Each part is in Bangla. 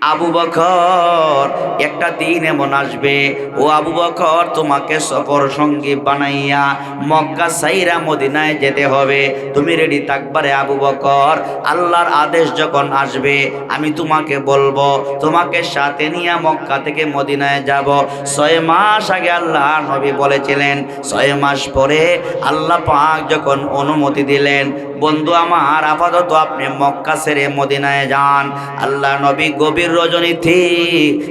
আবু বকর, একটা দিন এমন আসবে, ও আবু বকর, তোমাকে সফর সঙ্গী বানাইয়া মক্কা সাইরা মদিনায় যেতে হবে। তুমি রেডি থাকবারে আবু বকর? আল্লাহর আদেশ যখন আসবে, আমি তোমাকে বলব, তোমাকে সাথে নিয়ে মক্কা থেকে মদিনায় যাব। ছয় মাস আগে আল্লাহ নবী বলেছিলেন, ছয় মাস পরে আল্লাহ পাক যখন অনুমতি দিলেন, বন্ধু আমার, আপাতত আপনি মক্কা ছেড়ে মদিনায় যান। আল্লাহ নবী গভীর রজনীতে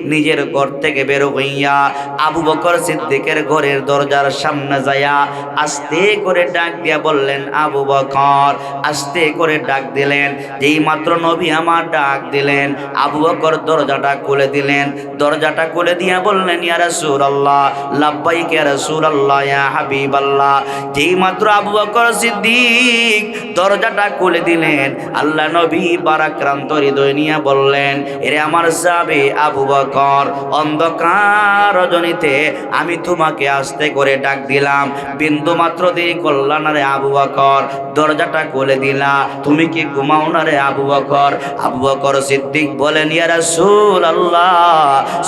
নিজের ঘর থেকে বের হইয়া আবু বকর সিদ্দিকের ঘরের দরজার সামনে যাইয়া আস্তে করে ডাক দিয়া বললেন, আবু বকর। আস্তে করে ডাক দিলেন। যেই মাত্র নবী আমার ডাক দিলেন, আবু বকর দরজাটা খুলে দিলেন। দরজাটা খুলে দিয়া বললেন, ইয়া রাসূলুল্লাহ, লাব্বাইক ইয়া রাসূলুল্লাহ, ইয়া হাবিবাল্লাহ। যেই মাত্র আবু বকর সিদ্দিক দরজাটা খুলে দিলেন, আল্লাহ নবী বারাক্রান্ত হৃদয় নিয়ে বললেন, এরে আমার যাবে আবু বকর। অন্ধকার রজনীতে আমি তোমাকে আস্তে করে ডাক দিলাম। বিন্দু মাত্র দেরি করলা না রে আবু বকর। দরজাটা খুলে দিলা। তুমি কি ঘুমাও না রে আবু বকর? আবু বকর সিদ্দিক বলেন, ইয়া রাসূল আল্লাহ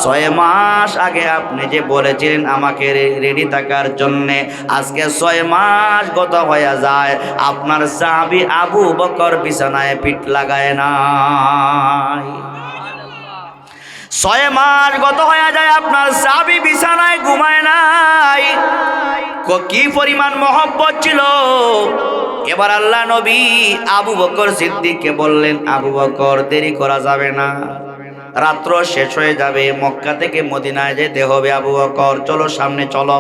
ছয় মাস আগে আপনি যে বলেছিলেন আমাকে রেডি থাকার জন্যে, আজকে ছয় মাস গত হয়ে যায়। আপনার সাহাবি আবু বকর বিছানায় পিঠ লাগায় নাই। ছয় মাস গত হয়ে যায়, আপনার সাবি বিছানায় ঘুমায় নাই। কি পরিমাণ মহব্বত ছিল? এবার আল্লাহ নবী আবু বকর সিদ্দিককে বললেন, আবু বকর, দেরি করা যাবে না। রাত্র শেষ হয়ে যাবে, মক্কা থেকে মদিনায় যেতে হবে আবু বকর। চলো সামনে, চলো।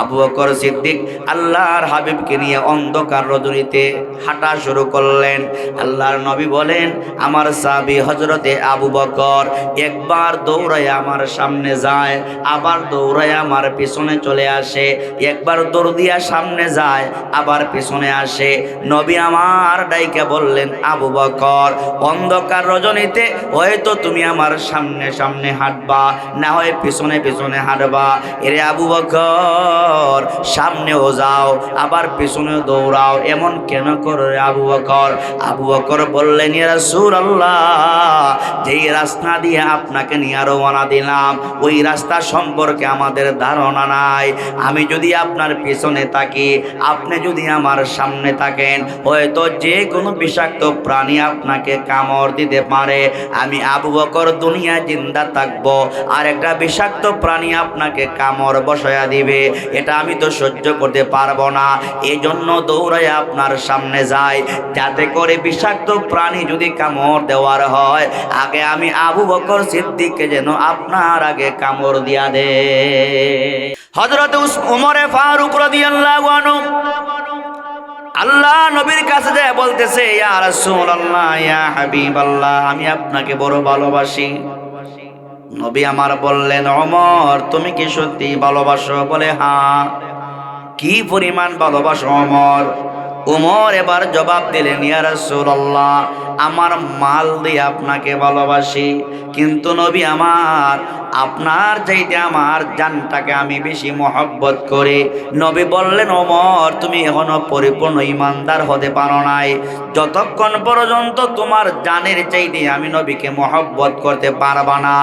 আবু বকর সিদ্দিক আল্লাহর হাবিবকে নিয়ে অন্ধকার রজনীতে হাঁটা শুরু করলেন। আল্লাহর নবী বলেন, আমার সাবি হজরতে আবু বকর একবার দৌড়ায় আমার সামনে যায়, আবার দৌড়ায় আমার পিছনে চলে আসে, একবার দৌড় দিয়া সামনে যায়, আবার পিছনে আসে। নবী আমার ডাইকে বললেন, আবু বকর, অন্ধকার রজনীতে হয়তো তুমি আমার সামনে সামনে হাঁটবা, না হয় পিছনে পিছনে হাঁটবা। এরে আবু বকর সামনেও যাও, আবার পিছনেও দৌড়াও। এমন কেন করো আবু বকর? আবু বকর বললেন এরা সুর আল্লাহ যেই রাস্তা দিয়ে আপনাকে নিয়ে রওনা দিলাম, ওই রাস্তা সম্পর্কে আমাদের ধারণা নাই। আমি যদি আপনার পিছনে থাকি, আপনি যদি আমার সামনে থাকেন, হয়তো যে কোনো বিষাক্ত প্রাণী আপনাকে কামড় দিতে পারে। আমি আবু বকর দুনিয়া জিন্দা থাকব, আর একটা বিষাক্ত প্রাণী আপনাকে কামড় বসায়া দিবে। এটা আমি তো সহ্য করতে পারব না। এই জন্য দৌড়ায় আপনার সামনে যাই। যাতে করে বিষাক্ত প্রাণী যদি কামড় দেওয়ার হয়, আগে আমি আবু বকর সিদ্দিককে যেন আপনার আগে কামড় দিয়া দে। হজরত উমরে ফারুক রাদিয়াল্লাহু আনহু আল্লাহ নবীর কাছে যায় বলতেছে, ইয়া রাসূলুল্লাহ, ইয়া হাবিবাল্লাহ, আমি আপনাকে বড় ভালোবাসি। নবী আমার বললেন, অমর, তুমি কি সত্যি ভালোবাসো? বলে হ্যাঁ। কি পরিমাণ ভালোবাসো, অমর? উমর এবার জবাব দিলেন ইয়ারসুল্লাহ আমার মাল দিয়ে আপনাকে ভালোবাসি, কিন্তু নবী আমার আপনার চাইতে আমার জানটাকে আমি বেশি মহব্বত করি। নবী বললেন, ওমর, তুমি এখনও পরিপূর্ণ ইমানদার হতে পারো নাই। যতক্ষণ পর্যন্ত তোমার জানের চাইতে আমি নবীকে মহব্বত করতে পারবা না,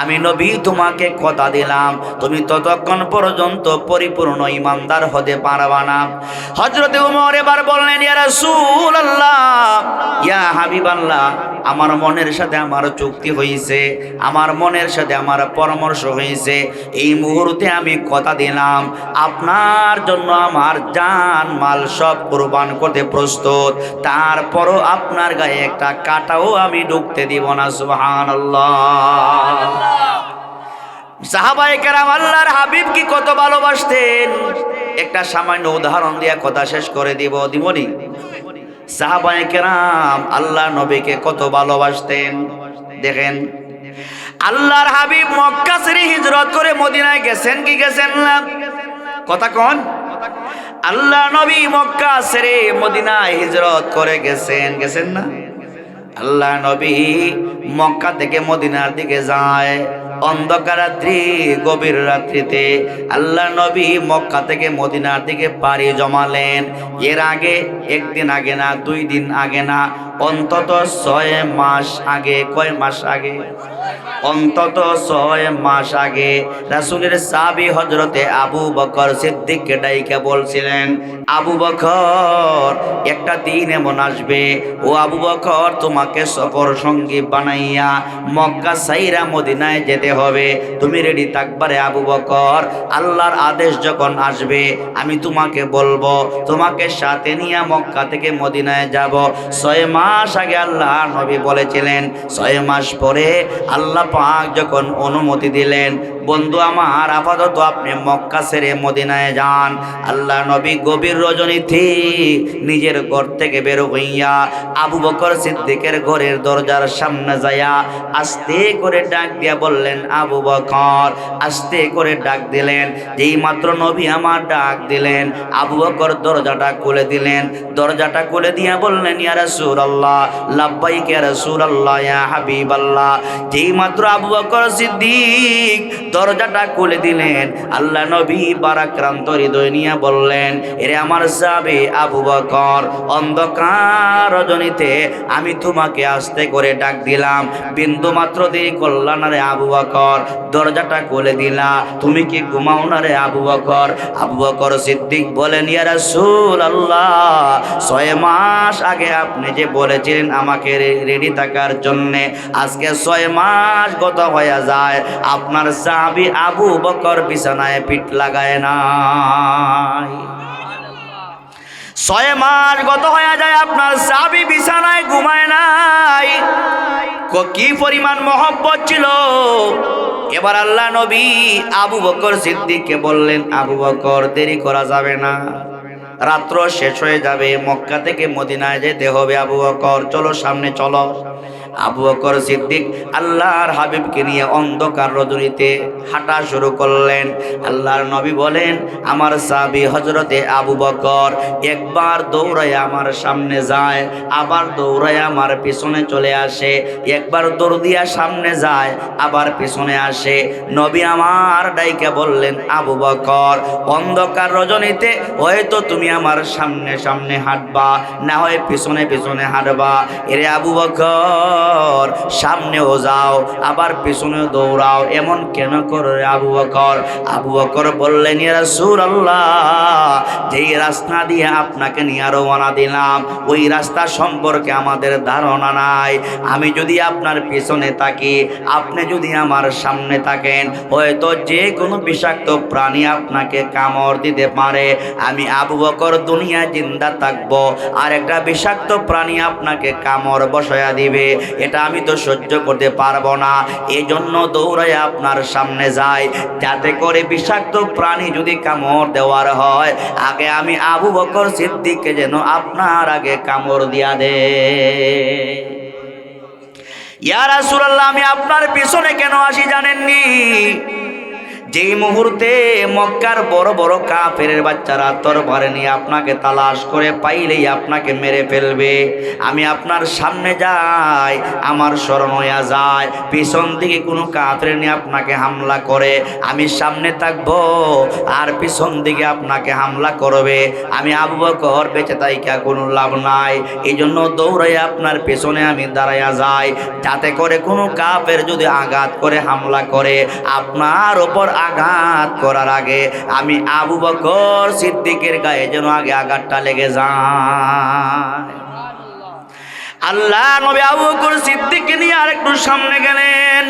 আমি নবী তোমাকে কথা দিলাম। তুমি ততক্ষণ পর্যন্ত পরিপূর্ণ ইমানদার হতে পারবা না। হজরতে উমর এবার বললেন, ইয়া ইয়া হাবিবাল্লাহ, আমার মনের সাথে আমার চুক্তি হয়েছে আমার মনের সাথে আমার পরামর্শ হয়েছে, এই মুহূর্তে আমি কথা দিলাম, আপনার জন্য আমার জান মাল সব কোরবান করতে প্রস্তুত, তারপরও আপনার গায়ে একটা কাটাও আমি ঢুকতে দিব না, সুবহানাল্লাহ। সাহাবায়ে কেরাম আল্লাহর হাবিব কি কত ভালোবাসতেন? একটা সামান্য উদাহরণ দিয়ে কথা শেষ করে দিব দিবনি সাহাবায়ে কেরাম আল্লাহ নবীকে কত ভালোবাসতেন? দেখেন আল্লাহর হাবিব মক্কা ছেড়ে হিজরত করে মদিনায় গেছেন কি গেছেন না? কথা কোন। আল্লাহ নবী মক্কা ছেড়ে মদিনায় হিজরত করে গেছেন গেছেন না? আল্লাহ নবী মক্কা থেকে মদিনার দিকে যায়, অন্ধকার রাত্রি, গভীর রাত্রিতে আল্লাহ নবী মক্কা থেকে মদিনার দিকে পাড়ি জমালেন। এর আগে, একদিন আগে না, দুই দিন আগে না, অন্তত ছয় মাস আগে, কয় মাস আগে? অন্তত ছয় মাস আগে রাসুলের সাবি হজরতে আবু বকর সিদ্দিককে ডাইকে বলছিলেন, আবু বকর, একটা দিন এমন আসবে, ও আবু বকর তোমাকে সফর সঙ্গী বানাইয়া মক্কা সাইরা মদিনায় যেতে হবে। তুমি রেডি থাকবারে আবু বকর? আল্লাহর আদেশ যখন আসবে, আমি তোমাকে বলব, তোমাকে সাথে নিয়ে মক্কা থেকে মদিনায় যাব। ছয় মাস আগে আল্লাহ নবী বলেছিলেন, ছয় মাস পরে আল্লাহ পাক যখন অনুমতি দিলেন বন্ধু আমার, আপাতত আপনি মক্কা ছেড়ে মদিনায় যান। আল্লাহ নবী গভীর রজনীতে নিজের ঘর থেকে বের হইয়া আবু বকর সিদ্দিকের ঘরের দরজার সামনে যাইয়া আস্তে করে ডাক দিয়া বললেন, আবু বকর। আস্তে করে ডাক দিলেন। যেই মাত্র নবী আমার ডাক দিলেন, আবু বকর দরজাটা খুলে দিলেন। দরজাটা খুলে দিয়া বললেন, ইয়া রাসূলুল্লাহ, লাব্বাইক ইয়া আল্লাহ ইয়া হাবিবাল্লাহ। যেই মাত্র আবু বকর সিদ্দিক দরজাটা খুলে দিলেন। আল্লাহ নবী বারাক্রান্ত হৃদয় নিয়ে বললেন, এরে আমার যাবে আবু বকর, অন্ধকার রজনীতে আমি তোমাকে আস্তে করে ডাক দিলাম। বিন্দু মাত্র দেরি করলা না রে আবু বকর, দরজাটা খুলে দিলা। তুমি কি ঘুমাও না রে আবু বকর? আবু বকর সিদ্দিক বলেন, ইয়া রাসূলুল্লাহ, ছয় মাস আগে আপনি যে বলেছিলেন আমাকে রেডি থাকার জন্যে, আজকে ছয় মাস গত হয়ে যায়। আপনার সাহাবি আবু বকর বিছানায় পিঠ লাগায় নাই। ছয় মাস গত হয়ে যায় আপনার সাবি বিছানায় ঘুমায় নাই। কি পরিমাণ মহব্বত ছিল? এবার আল্লাহ নবী আবু বকর সিদ্দিককে বললেন, আবু বকর, দেরি করা যাবে না। রাত্র শেষ হয়ে যাবে, মক্কা থেকে মদিনায় যেতে হবে আবু বকর। চলো সামনে, চলো। আবু বকর সিদ্দিক আল্লাহর হাবিবকে নিয়ে অন্ধকার রজনীতে হাঁটা শুরু করলেন। আল্লাহর নবী বলেন, আমার সাবি হজরতে আবু বকর একবার দৌড়ায় আমার সামনে যায়, আবার দৌড়ায় আমার পিছনে চলে আসে। একবার দৌড় দিয়া সামনে যায়, আবার পিছনে আসে। নবী আমার ডাইকে বললেন, আবু বকর, অন্ধকার রজনীতে হয়তো তুমি আমার সামনে সামনে হাঁটবা, না হয় পিছনে পিছনে হাঁটবা। এরে আবু বকর সামনেও যাও, আবার পিছনে দৌড়াও। এমন কেন করো আবু বকর? আবু বকর বললেন, ইয়া রাসূলুল্লাহ, যেই রাস্তা দিয়ে আপনাকে নিয়ে রওনা দিলাম, ওই রাস্তা সম্পর্কে আমাদের ধারণা নাই। আমি যদি আপনার পিছনে থাকি, আপনি যদি আমার সামনে থাকেন, হয়তো যে কোনো বিষাক্ত প্রাণী আপনাকে কামড় দিতে পারে। আমি আবু বকর দুনিয়া জিন্দা থাকব, আর একটা বিষাক্ত প্রাণী আপনাকে কামড় বসায়া দিবে। এটা আমি তো সহ্য করতে পারব না। এই জন্য দৌড়ায় আপনার সামনে যায় যাতে করে বিষাক্ত প্রাণী যদি কামড় দেওয়ার হয়, আগে আমি আবু বকর সিদ্দিককে যেন আপনার আগে কামড় দিয়া দে। ইয়া রাসূলুল্লাহ, আমি আপনার পিছনে কেন আসি জানেননি? যেই মুহূর্তে মক্কার বড় বড় কাফের বাচ্চারা তরবারে নিয়ে আপনাকে তালাশ করে পাইলেই আপনাকে মেরে ফেলবে। আমি আপনার সামনে যাই, আমার স্মরণ হইয়া যায়। পিছন দিকে কোনো কাফের নিয়ে আপনাকে হামলা করে। আমি সামনে থাকব আর পিছন দিকে আপনাকে হামলা করবে। আমি আবু বকর বেঁচে তাইকা কোনো লাভ নাই। এই জন্য দৌড়াই আপনার পেছনে আমি দাঁড়াইয়া যাই। যাতে করে কোনো কাপের যদি আঘাত করে, হামলা করে, আপনার ওপর আঘাত করার আগে আমি আবু বকর সিদ্দিকের গায়ে যেন আগে আঘাতটা লেগে যায়। আল্লাহ নবী আবু বকর সিদ্দিককে নিয়ে আরেকটু সামনে গেলেন।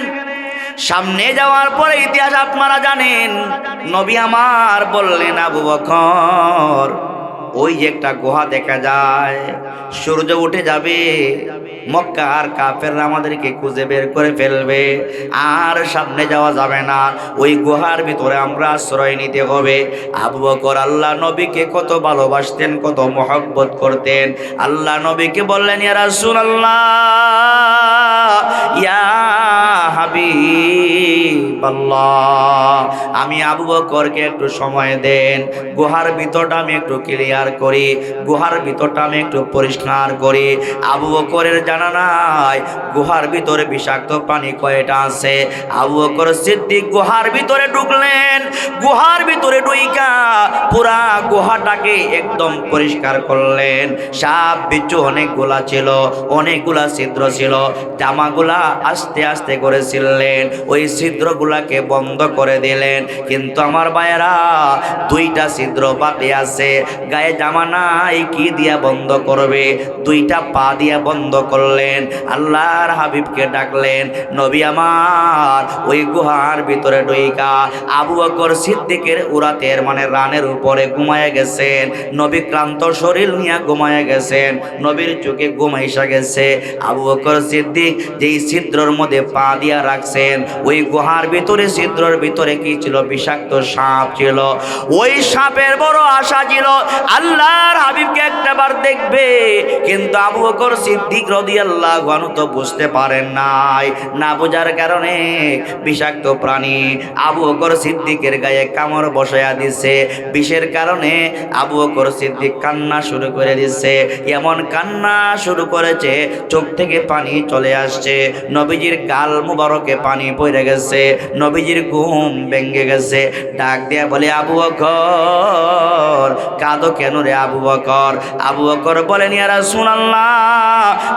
সামনে যাওয়ার পরে ইতিহাস আপনারা জানেন, নবী আমার বললেন, আবু বকর ওই যে একটা গুহা দেখা যায়। সূর্য উঠে যাবে মক্কা আর কাফেররা আমাদেরকে খুঁজে বের করে ফেলবে, আর সামনে যাওয়া যাবে না। ওই গুহার ভিতরে আমরা আশ্রয় নিতে হবে। আবু বকর আল্লাহ নবীকে কত ভালোবাসতেন, কত মহব্বত করতেন। আল্লাহ নবীকে বললেন, ইয়া রাসূলুল্লাহ, ইয়া হাবিব হাবিবাল্লাহ, আমি আবু বকরকে একটু সময় দেন। গুহার ভিতরটা আমি একটু ক্লিয়ার করি, গুহার ভিতরটা আমি একটু পরিষ্কার করি। আবু বকরের জানা নাই, গুহার ভিতরে বিষাক্ত পানি কয়টা আছে? আবু বকর সিদ্দিক গুহার ভিতরে ঢুকলেন। গুহার ভিতরে ঢুইকা পুরা গুহাটাকে একদম পরিষ্কার করলেন। সাপ, বিচ্ছু অনেকগুলা ছিল, অনেকগুলা ছিদ্র ছিল। জামাগুলা আস্তে আস্তে করে ছিললেন ওই ছিদ্রগুলাকে বন্ধ করে দিলেন। কিন্তু আমার ভাইয়েরা, দুইটা ছিদ্র বাকি আছে। গায়ে জামা নাই কি দিয়া বন্ধ করবে? দুইটা পা দিয়া বন্ধ করলেন, আল্লাহর হাবিবকে ডাকলেন, নবী আমার, ওই গুহার ভিতরে ডইকা আবু বকর সিদ্দিকের উরাতের মানে রানের উপরে ঘুমায় গেছেন, নবী ক্লান্ত শরীর নিয়ে ঘুমায় গেছেন, নবীর চোখে ঘুমাইসা গেছে। আবু বকর সিদ্দিক যেই ছিদ্রর মধ্যে পা দিয়া রাখছেন, ওই গুহার ভিতরে, ছিদ্রর ভিতরে কি ছিল? বিষাক্ত সাপ ছিল। ওই সাপের বড় আশা ছিল আল্লাহর হাবিবকে একটাবার দেখবে, কিন্তু আবু বকর সিদ্দিক রদিয়াল্লাহ গণ তো বুঝতে পারেন নাই। না বোঝার কারণে বিষাক্ত প্রাণী আবু বকর সিদ্দিকের গায়ে কামড় বসায়া দিছে। বিষের কারণে আবু বকর সিদ্দিক কান্না শুরু করে দিচ্ছে এমন কান্না শুরু করেছে, চোখ থেকে পানি চলে আসছে। নবীজির গাল মুবারকে পানি পড়ে গেছে, নবীজির ঘুম ভেঙে গেছে। ডাক দিয়া বলে, আবু বকর, কাঁদো কেন? রে আবু বকর? আবু বকর বলেন ইয়ারা শুনাল্লাহ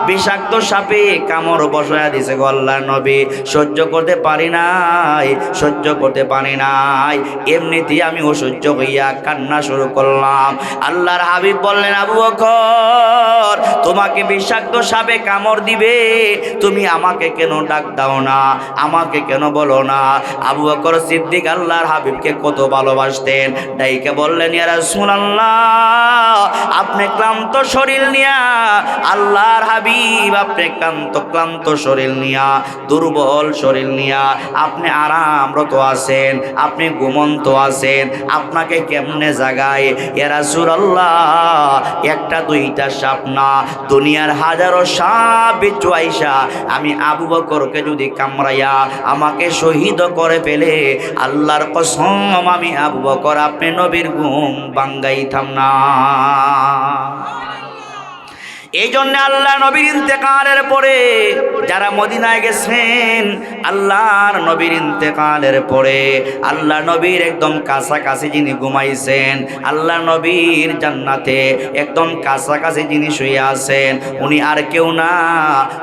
বিষাক্ত সাপে কামড় বসায়া দিছে গল্লা নবী। সহ্য করতে পারি নাই, সহ্য করতে পারি নাই। এমনিতেই আমি অসহ্য হইয়া কান্না শুরু করলাম। আল্লাহর হাবিব বললেন, আবু বকর, তোমাকে বিষাক্ত সাপে কামড় দিবে, তুমি আমাকে কেন ডাক দাও না? আমাকে কেন বলো না? আবু বকর সিদ্দিক আল্লাহর হাবিবকে কত ভালোবাসতেন। ডাইকে বললেন ইয়ারা শুনাল্লাহ আপনি ক্লান্ত শরীর নিয়া, আল্লাহর হাবিব, আপনি ক্লান্ত ক্লান্ত শরীর নিয়া, দুর্বল শরীর নিয়া, আপনি আরামরত আছেন, আপনি ঘুমন্ত আছেন, আপনাকে কেমনে জাগায়? এরা সুরাল্লাহ একটা দুইটা সাপ দুনিয়ার হাজারো সাপ বিচ্ছু আমি আবু বকরকে যদি কামড়াইয়া আমাকে শহীদ করে ফেলে, আল্লাহর কসম আমি আবু বকর, আপনি নবীর ঘুম বাঙ্গাইতাম না। না এই জন্য আল্লাহ নবীর ইন্তেকালের পরে যারা মদিনায় গেছেন, আল্লাহর নবীর ইন্তেকালের পরে আল্লাহ নবীর একদম কাছাকাছি যিনি ঘুমাইছেন আল্লাহ নবীর জান্নাতে একদম কাছাকাছি যিনি শুয়ে আছেন, উনি আর কেউ না।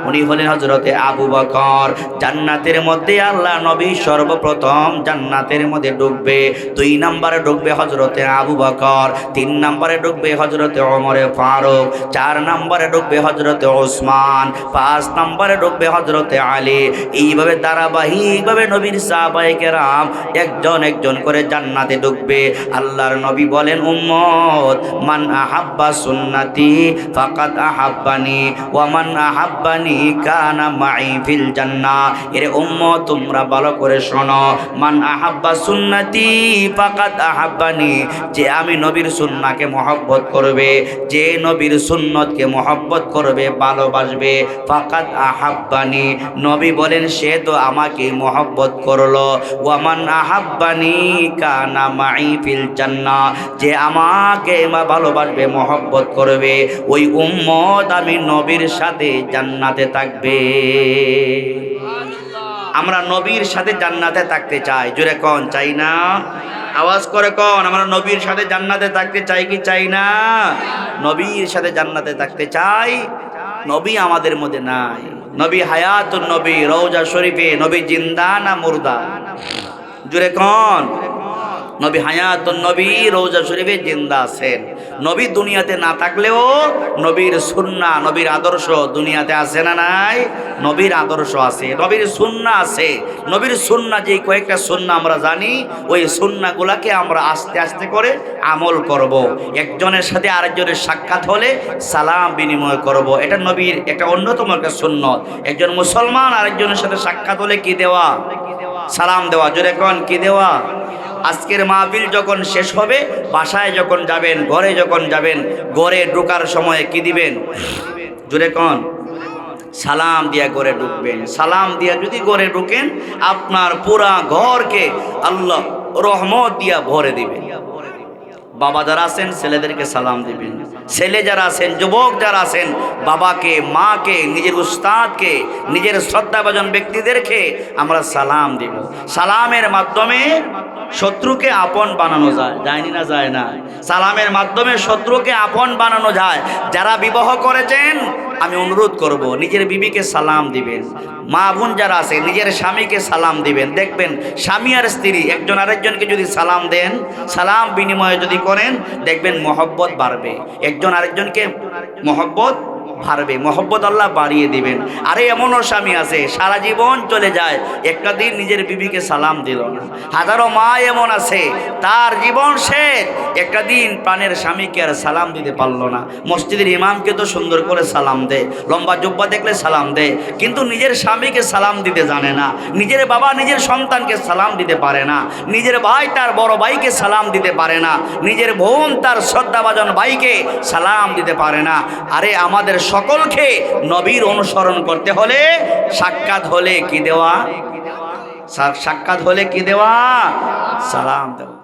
উনি হলেন হজরতে আবু বকর। জান্নাতের মধ্যে আল্লাহ নবী সর্বপ্রথম জান্নাতের মধ্যে ঢুকবে, দুই নম্বরে ঢুকবে হজরতে আবু বকর, তিন নম্বরে ঢুকবে হজরতে অমরে ফারুক, চার নম্বরে ঢুকবে হজরতে ওসমান, পাঁচ নম্বরে ঢুকবে হজরতে আলী। এইভাবে ধারাবাহিকভাবে নবীর সাহাবাহিকে রাম একজন একজন করে জান্নাতে ঢুকবে। আল্লাহর নবী বলেন, উম্মত, মান আহাব্বা সুন্নাতি ফাকাত আহাব্বানি ওয়া মান আহাব্বানি কানা মাই ফিল জান্নাহ এর উম্মত, তোমরা ভালো করে শোনো। মান আহাব্বা সুন্নাতি ফাকাত আহাব্বানি, যে আমি নবীর সুন্নাকে মহব্বত করবে, যে নবীর সুন্নতকে মহব্বত করবে, ভালোবাসবে। ফাকাত আহাব্বানি। নবী বলেন, সে তো আমাকে মহব্বত করল। ওয়ামান আহাব্বানি কানা মাই ফিল জান্নাহ যে আমাকে ভালোবাসবে, মহব্বত করবে, ওই উম্মত আমি নবীর সাথে জান্নাতে থাকবে। আমরা নবীর সাথে জান্নাতে থাকতে চাই। জোরে কন, চাই না? আওয়াজ করে কন? আমরা নবীর সাথে জান্নাতে থাকতে চাই কি চাই না? নবীর সাথে জান্নাতে থাকতে চাই। নবী আমাদের মধ্যে নাই। নবী হায়াত নবী রৌজা শরীফে, নবী জিন্দা না মুর্দা? জুড়ে কন? নবী হায়াত নবী রৌজা শরীফে জিন্দা আছেন। নবী দুনিয়াতে না থাকলেও নবীর সুন্না নবীর আদর্শ দুনিয়াতে আছে না নাই? নবীর আদর্শ আছে, নবীর সুন্না আছে। নবীর সুন্না যে কয়েকটা সুন্না আমরা জানি, ওই সুন্নাগুলাকে আমরা আস্তে আস্তে করে আমল করব। একজনের সাথে আরেকজনের সাক্ষাৎ হলে সালাম বিনিময় করব। এটা নবীর একটা অন্যতম একটা সুন্নত একজন মুসলমান আরেকজনের সাথে সাক্ষাৎ হলে কি দেওয়া? সালাম দেওয়া। জোরে কন, কি দেওয়া? আজকের মাহফিল যখন শেষ হবে, বাসায় যখন যাবেন, ঘরে যখন যাবেন, ঘরে ঢোকার সময় কি দিবেন? জোরে কন। সালাম দিয়া ঘরে ঢুকবেন। সালাম দিয়া যদি ঘরে ঢুকেন, আপনার পুরা ঘরকে আল্লাহ রহমত দিয়া ভরে দিবেন। বাবা যারা আছেন, ছেলেদেরকে সালাম দিবেন। ছেলে যারা আছেন, যুবক যারা আছেন, বাবাকে, মাকে, নিজের উস্তাদকে, নিজের শ্রদ্ধাভাজন ব্যক্তিদেরকে আমরা সালাম দিব। সালামের মাধ্যমে শত্রুকে আপন বানানো যায় যায়নি না, যায় না। সালামের মাধ্যমে শত্রুকে আপন বানানো যায়। যারা বিবাহ করেছেন, আমি অনুরোধ করব, নিজের বিবিকে সালাম দিবেন। মা বোন যারা আছে, নিজের স্বামীকে সালাম দিবেন। দেখবেন, স্বামী আর স্ত্রী, একজন আরেকজনকে যদি সালাম দেন, সালাম বিনিময়ে যদি করেন, দেখবেন মহব্বত বাড়বে। একজন আরেকজনকে মহব্বত বাড়বে মহব্বত আল্লাহ বাড়িয়ে দিবেন। আরে এমনও স্বামী আছে, সারা জীবন চলে যায়, একটা দিন নিজের বিবিকে সালাম দিল না। হাজারো মা এমন আছে, তার জীবন শেষ, একটা দিন প্রাণের স্বামীকে আর সালাম দিতে পারল না। মসজিদের ইমামকে তো সুন্দর করে সালাম দেয় লম্বা জব্বা দেখলে সালাম দেয় কিন্তু নিজের স্বামীকে সালাম দিতে জানে না। নিজের বাবা নিজের সন্তানকে সালাম দিতে পারে না। নিজের ভাই তার বড় ভাইকে সালাম দিতে পারে না। নিজের বোন তার শ্রদ্ধাভাজন ভাইকে সালাম দিতে পারে না। আরে আমাদের সকলকে নবীর অনুসরণ করতে হলে সাক্ষাৎ হলে কি দেওয়া? সাক্ষাৎ হলে কি দেওয়া? সালাম দেওয়া।